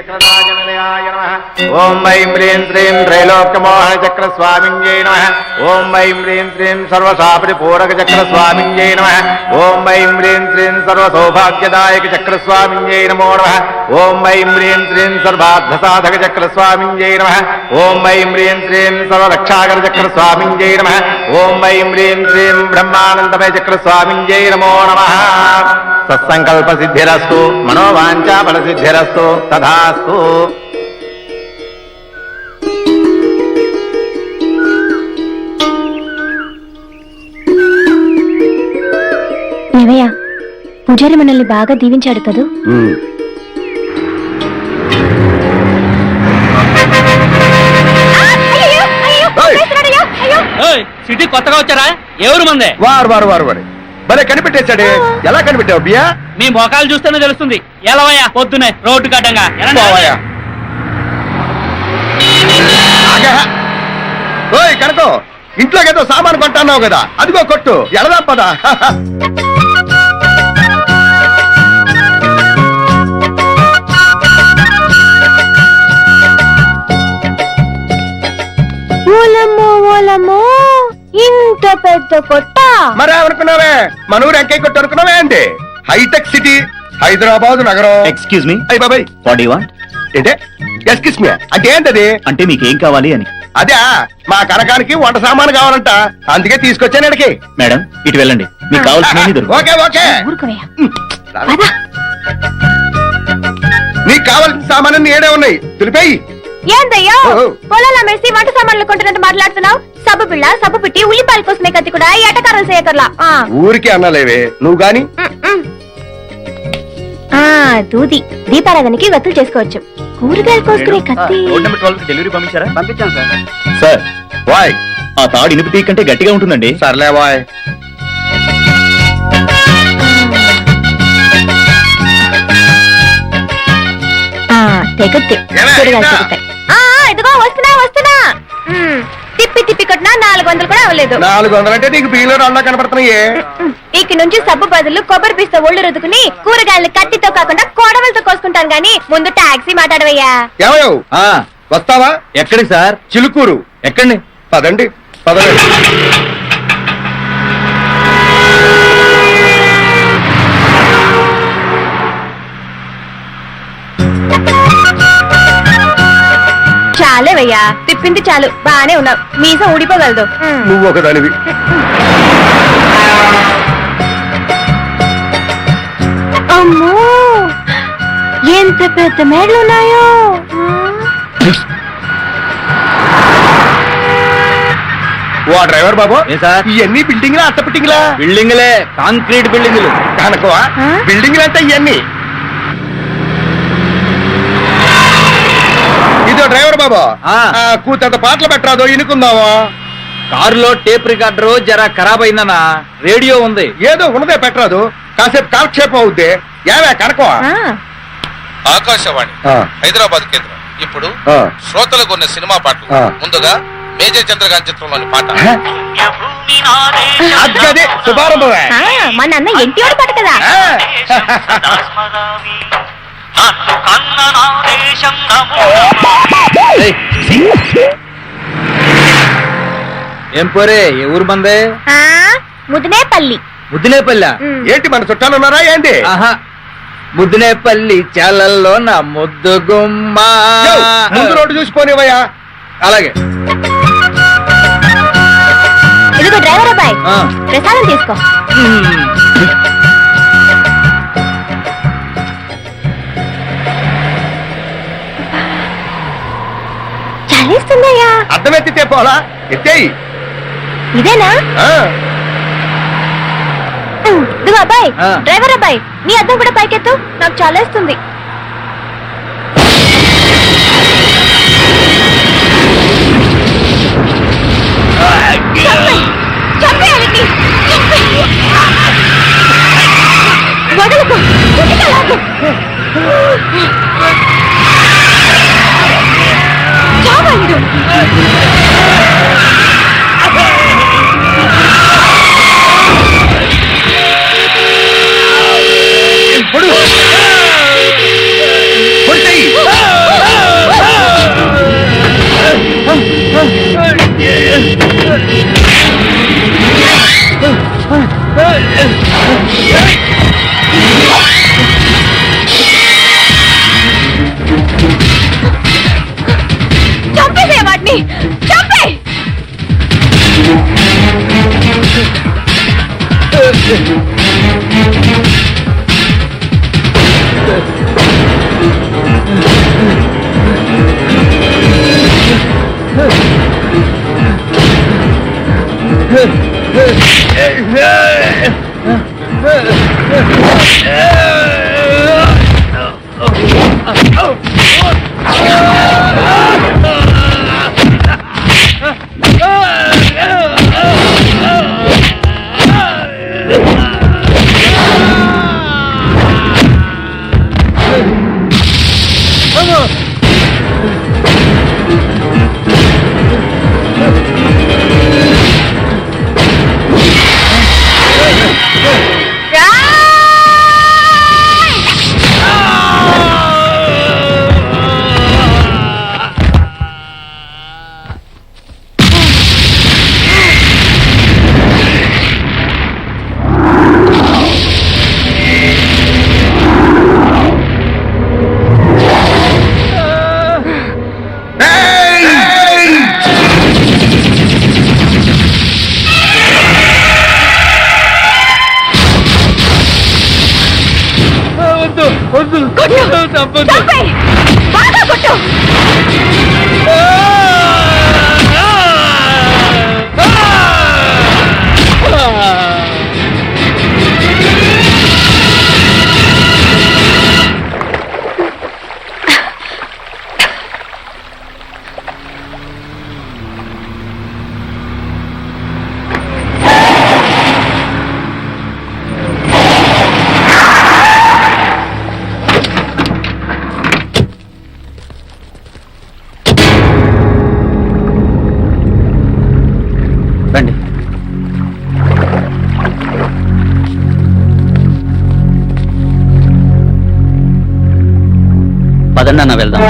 చక్రరాజనిలయాయ నమః ఓం వైం హ్రీం శ్రీం త్రైలోక్యమోహన చక్ర స్వామింజై నమ ఓం వైం హ్రీం శ్రీం సర్వసాపరి పూరక చక్ర స్వామింజై నమ ఓం వైం హ్రీం శ్రీం సర్వసౌభాగ్యదాయక చక్ర స్వామింజై నమో నమ ఓం వైం హ్రీం శ్రీం సర్వార్థ సాధక చక్ర స్వామింజై నమః. ఓం వైం హ్రీం శ్రీం సర్వరక్షాకర చక్ర స్వామింజై నమః. ఓం వైం హ్రీం శ్రీం బ్రహ్మానందమయ చక్ర స్వామింజై నమో నమః. సత్సంకల్ప సిద్ధిరస్తు మనోవాంఛా ఫల సిద్ధిరస్తు తథాస్తు. ఏమయ్యా పూజారి మనల్ని బాగా దీవించాడు కదూ? సిటీ కొత్తగా వచ్చారా? ఎవరు మందే? వారు వారు వారు వారు. భలే కనిపెట్టేశాడే. ఎలా కనిపెట్టావు బియ్యా? మీ మొఖాలు చూస్తేనే తెలుస్తుంది. ఎలవయ్యా? పొద్దునే రోడ్డు కట్టంగా. పోవాయా ఆగా. ఓయ్ కనుకో ఇంట్లోకి ఏదో సామాను కొంటున్నావు కదా. అదిగో కొట్టు. ఎడదాం పదా? ఓలమ్మో ఓలమ్మో. ఇంత పెద్ద కొట్ట. మరి అనుకున్నావే మన ఊరు ఎంకై కొట్టు అనుకున్నావే అండి? హైటెక్ సిటీ హైదరాబాద్ నగరం. ఎక్స్క్యూజ్ మీ అయ్యి బాబాయ్. వాట్ యు వాంట్ ఏంటే? ఎస్కిస్ మీ అంటే ఏంటది? అంటే మీకు ఏం కావాలి అని. అదే మా కనకానికి వంట సామాను కావాలంట. అందుకే తీసుకొచ్చాను ఇక్కడికి. మేడం ఇటు వెళ్ళండి. మీకు కావాల్సిన ఓకే ఓకే. ఊరుకోవయ్యా. పద. నీకు కావాల్సిన సామాను ఏడే ఉన్నాయి. తెలిపేయి. ఏందయ్యో? ఓ. పొలాలు అమ్మేసి వంట సామాన్లు కొంటున్నట్టు మాట్లాడుతున్నావు? సబ్బు పిల్ల సబ్బు పిట్టి ఉల్లిపాయల కోసమే కత్తి కూడా ఎటకారం చేయకర్లా. ఆ. ఊరికి అన్నలేవే? నువ్వు గాని. ఆ దూది. దీపారాధనకి వత్తులు చేసుకోవచ్చు. కూరగాయలు కోసుకునే కత్తి. డెలివరీ పంపించారా? పంపించాను సార్. సార్ వాయ్ ఆ తాడు ఇనుపు తీగ కంటే గట్టిగా ఉంటుందండి. సర్లే వాయ్ ఆ తెగుద్ది. కూరగాయలు? తెగుతాయి ఇదిగో ఉమ్, తిప్పి తిప్పి కొట్టినా నాలుగు వందలు కూడా అవ్వలేదు. నాలుగు వందలంటే నీకు బియ్యంలో రెండు కనపడుతున్నాయే. ఇక నుంచి సబ్బు బదులు కొబ్బరి పీస్తో ఒళ్ళు రుద్దుకుని కూరగాయలు కత్తితో కాకుండా కొడవలతో కోసుకుంటాను గాని ముందు టాక్సీ మాట్లాడవయ్యా. ఏమయ్యో? ఆ వస్తావా? ఎక్కడికి సార్? చిలుకూరు. ఎక్కండి పదండి పదండి. చాలేవయ్యా తిప్పింది చాలు. బానే ఉన్నావు. మీసం ఊడిపోగలదు. నువ్వు ఒకదానివి అమ్మో! ఎంత పెద్ద మేడలు ఉన్నాయో ఓ డ్రైవర్ బాబు. ఏ సార్? ఇవన్నీ బిల్డింగ్లా అట్ట బిల్డింగ్లా బిల్డింగ్లే కాంక్రీట్ బిల్డింగ్లు. కనుకోవా? ఆ? బిల్డింగ్లు అంటే ఇవన్నీ డ్రైవర్ బాబు. ఆ. ఆ, కూతంత పాటలు పెట్టరాదో ఇనుకుందామా? కారులో టేప్ రికార్డర్ జరా ఖరాబ్ అయిందనా రేడియో ఉంది. ఏదో ఉన్నదే పెట్టరాదు కాసేపు కాలక్షేపం అవుద్ది. ఏవే కనుకోవా? ఆ, ఆకాశవాణి హైదరాబాద్ కేంద్రం. ఇప్పుడు ఆ. శ్రోతలకు ఉన్న సినిమా పాటలు. ముందుగా మేజర్ చంద్రకాంత్ చిత్రంలోని పాట. అగ్గది శుభారంభమే. ఆ, మా నాన్న ఎన్టీఆర్ పాట కదా. ఆ. ఏయ్, ఏం పోరే ఏ ఊరు మందే ఆ, ముదినేపల్లి. ముద్దునేపల్లి ఉమ్. ఏంటి మన చుట్టాలు ఉన్నారా ఏంటి? ఆహా ముద్దునేపల్లి చాలల్లో నా ముద్దు గుమ్మ. యో, ముందు రోడ్డు చూసి పోనివయ్యా అలాగే. ఇదిగో డ్రైవర్ అబ్బాయి ఆ. ప్రసాదం తీసుకో. మ్మ్. చలిస్తుందయ్యా. అర్థం ఎత్తితే పోలా ఎత్తేయి. ఇదేనా ఇదిగో అబ్బాయి. డ్రైవర్ అబ్బాయి నీ అద్దం కూడా పైకెత్తు నాకు చాలేస్తుంది చంపేయ్! వాడిని చంపే Yeah! పదండి అన్న వెళ్దాం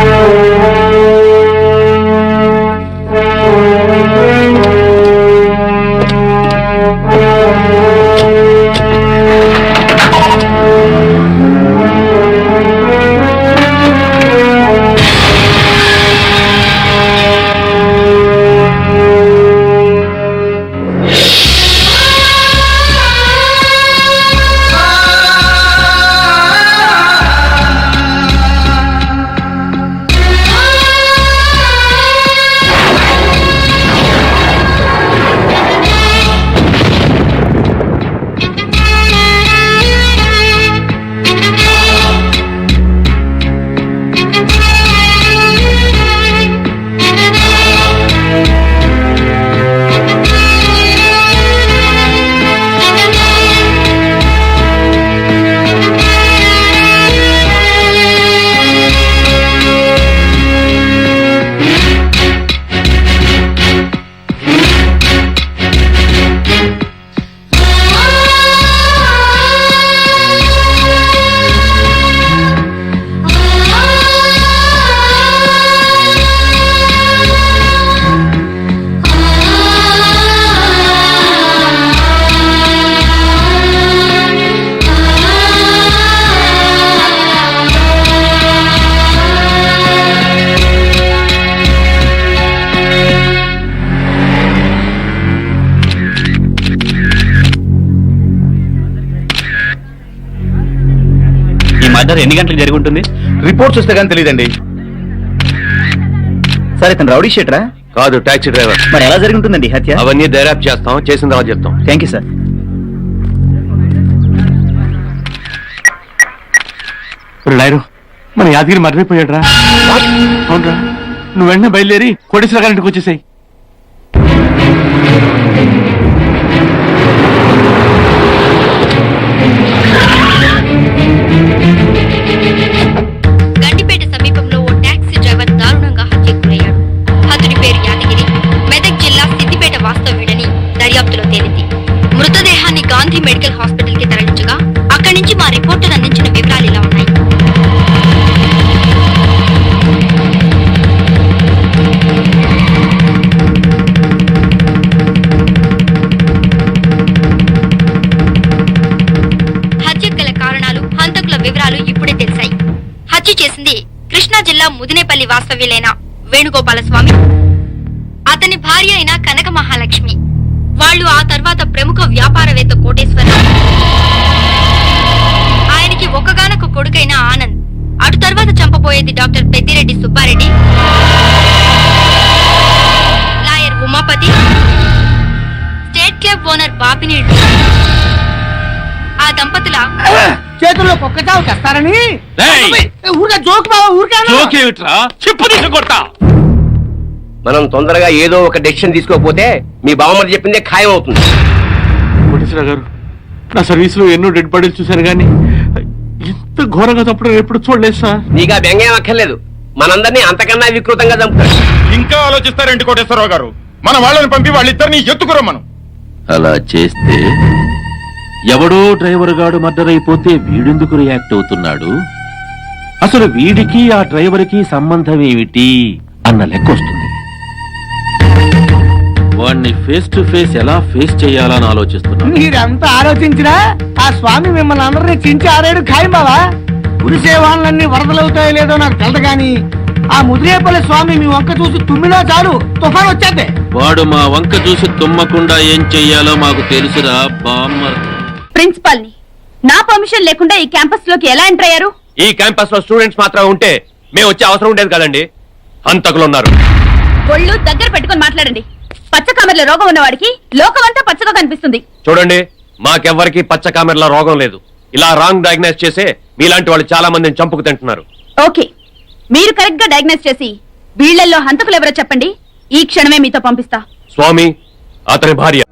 మర్డర్ ఎన్ని గంటలకు జరిగి ఉంటుంది? రిపోర్ట్స్ వస్తే కానీ తెలియదండి. సరే తను రౌడీ షీటరా? కాదు టాక్సీ డ్రైవర్. మరి ఎలా జరిగి ఉంటుందండి ఈ హత్య? అవన్నీ దర్యాప్తు చేస్తాం చేసిన తర్వాత చెప్తాం. థ్యాంక్ యూ సార్ లాయరు మన యాదగిరి మర్రిపోయాడు రా అవునరా నువ్వు వెంటనే బయలుదేరి కోటేశ్వర గారింటికి వచ్చేసాయి. వాస్తవ్యులైన వేణుగోపాలస్వామి అతని భార్య అయిన కనక మహాలక్ష్మి వాళ్ళు ఆ తర్వాత ప్రముఖ వ్యాపారవేత్త కోటేశ్వరరావు ఆయనకి ఒకగానొక కొడుకైన ఆనంద్ అటు తర్వాత చంపబోయేది doctor Peddireddy Subbareddy lawyer Umapathi state club owner Bapineedu ఆ దంపతుల చేతుల్లో కుక్క చావు చేస్తారని రేయ్! ఊరికే జోక్ బాబా ఊరికే జోకేమిట్రా చెప్పు తీసి కొడతా. మనం తొందరగా ఏదో ఒక డెసిషన్ తీసుకోకపోతే మీ బావమరి చెప్పిందే ఖాయం అవుతుంది కోటేశ్వర గారు నా సర్వీస్లో ఎన్నో డెడ్ బాడీలు చూశాను కానీ ఇంత ఘోరంగా తప్పడం ఎప్పుడు చూడలేదు సార్. నీగా బెంగేం అక్కర్లేదు. మనందరినీ అంతకన్నా వికృతంగా చంపుతాడు. ఇంకా ఆలోచిస్తారేంటి కోటేశ్వరరావు గారు? మన వాళ్ళని పంపి వాళ్ళిద్దరిని ఎత్తుకురమ్మను. అలా చేస్తే ఎవడో డ్రైవర్ గాడు మర్డర్ అయిపోతే వీడెందుకు రియాక్ట్ అవుతున్నాడు? అసలు వీడికి ఆ డ్రైవర్కి సంబంధం ఏమిటి అన్న లెక్క వస్తుంది. వాణ్ణి ఫేస్ టు ఫేస్ ఎలా ఫేస్ చేయాలని ఆలోచిస్తున్నాడు మీరంతా ఆలోచించినా ఆ స్వామి మిమ్మల్ని అందరినీ చించి ఆరేడు ఖాయం బావా? కురిసే వాళ్ళన్నీ వరదలవుతాయో లేదో నాకు తెలదు గాని ఆ ముదిరేపల్లి స్వామి మీ వంక చూసి తుమ్మినా చాలు తుఫాన్ వచ్చేద్దే. వాడు మా వంక చూసి తుమ్మకుండా ఏం చెయ్యాలో మాకు తెలుసురా బామ్మర్ ప్రిన్సిపాల్ని నా పర్మిషన్ లేకుండా ఈ క్యాంపస్లోకి ఎలా ఎంటర్ అయ్యారు? ఈ క్యాంపస్లో స్టూడెంట్స్ మాత్రం ఉంటే మేము వచ్చే అవసరం ఉండేది కదండి. హంతకులు ఉన్నారు. ఒళ్ళు దగ్గర పెట్టుకొని మాట్లాడండి. పచ్చ కామెర్ల రోగం ఉన్నవాడికి లోకమంతా పచ్చగా కనిపిస్తుంది. చూడండి మాకెవ్వరికి పచ్చ కామెరల రోగం లేదు. ఇలా రాంగ్ డయాగ్నైజ్ చేసే మీలాంటి వాళ్ళు చాలా మందిని చంపుకు తింటున్నారు. ఓకే. మీరు కరెక్ట్గా డయాగ్నైజ్ చేసి వీళ్ళల్లో హంతకులు ఎవరో చెప్పండి. ఈ క్షణమే మీతో పంపిస్తా. స్వామి అతని భార్య.